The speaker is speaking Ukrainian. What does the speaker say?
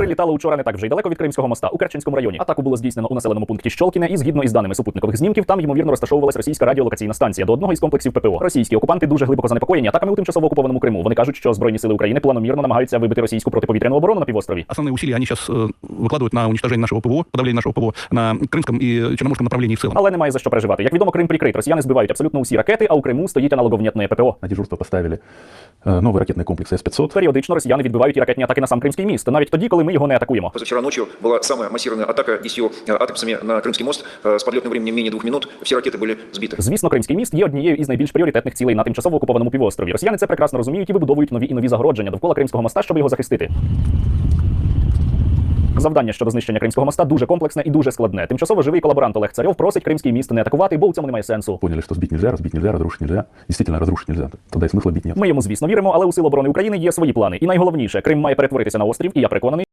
Прилітало учора не так вже й далеко від Кримського моста у Керченському районі. Атаку було здійснено у населеному пункті Щолкіне, і згідно із даними супутникових знімків, там ймовірно розташовувалась російська радіолокаційна станція до одного із комплексів ППО. Російські окупанти дуже глибоко занепокоєні атаками у тимчасово окупованому Криму. Вони кажуть, що збройні сили України планомірно намагаються вибити російську протиповітряну оборону на півострові. Основные усилия они сейчас э, выкладывают на уничтожение нашего ПВО, подавление нашего ПВО на Крымском и Черноморском направлении в целом. Але немає за що переживати. Як відомо, Крим прикрит. Росіяни збивають абсолютно усі ракети, а у Криму стоїть аналоговнятне ППО. На дежурство поставили э, новый ракетный комплекс С-500. Періодично росіяни відбивають і ракетні атаки на сам Кримський міст, навіть тоді, коли ми його не атакуємо. Позавчера ночью была самая массированная атака 10 э, атомсами на Крымский мост э, с подлетным временем менее двух минут. Все ракеты были сбиты. Звісно, Кримський міст є однією із найбільш пріоритетних цілей на тимчасово окупованому півострові. Росіяни це прекрасно розуміють і вибудовують нові і нові загородження довкола Кримського моста, щоб його захистити. Завдання щодо знищення Кримського моста дуже комплексне і дуже складне. Тимчасово живий колаборант Олег Царьов просить Кримський міст не атакувати, бо у цьому немає сенсу. Поняли, что сбить нельзя, разбить нельзя, разрушить нельзя. Действительно, разрушить нельзя. Тогда и смысла бить нет. Ми йому, звісно, віримо, але у Сил оборони України є свої плани. І найголовніше, Крим має перетворитися на острів, і я переконаний,